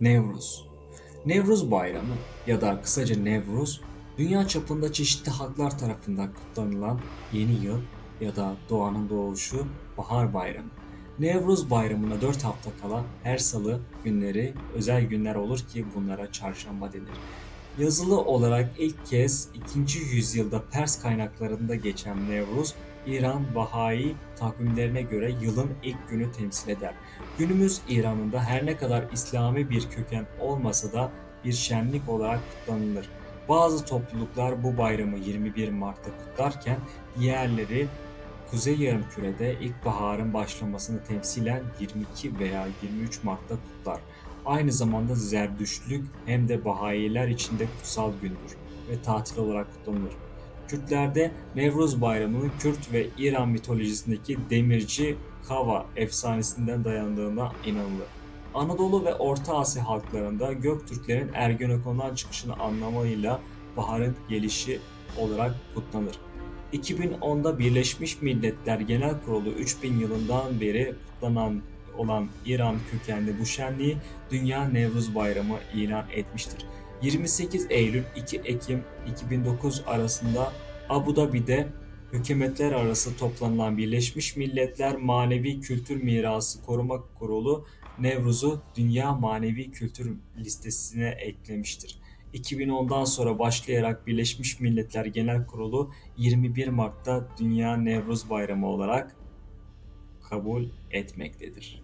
Nevruz Nevruz Bayramı ya da kısaca Nevruz, dünya çapında çeşitli halklar tarafından kutlanılan yeni yıl ya da doğanın doğuşu bahar bayramı. Nevruz Bayramı'na 4 hafta kala her salı günleri özel günler olur ki bunlara çarşamba denir. Yazılı olarak ilk kez 2. yüzyılda Pers kaynaklarında geçen Nevruz, İran Bahai takvimlerine göre yılın ilk günü temsil eder. Günümüz İran'ında her ne kadar İslami bir köken olmasa da bir şenlik olarak kutlanılır. Bazı topluluklar bu bayramı 21 Mart'ta kutlarken diğerleri Kuzey Yarımküre'de ilkbaharın başlamasını temsilen 22 veya 23 Mart'ta kutlar. Aynı zamanda Zerdüştlük hem de Bahayiler için de kutsal gündür ve tatil olarak kutlanır. Kürtlerde Nevruz Bayramı'nın Kürt ve İran mitolojisindeki demirci Kava efsanesinden dayandığına inanılır. Anadolu ve Orta Asya halklarında Göktürklerin Ergenekon'dan çıkışını anlamıyla baharın gelişi olarak kutlanır. 2010'da Birleşmiş Milletler Genel Kurulu 3000 yılından beri kutlanan olan İran kökenli bu şenliği Dünya Nevruz Bayramı ilan etmiştir. 28 Eylül 2 Ekim 2009 arasında Abu Dhabi'de hükümetler arası toplanılan Birleşmiş Milletler Manevi Kültür Mirası Koruma Kurulu Nevruz'u Dünya Manevi Kültür listesine eklemiştir. 2010'dan sonra başlayarak Birleşmiş Milletler Genel Kurulu 21 Mart'ta Dünya Nevruz Bayramı olarak kabul etmektedir.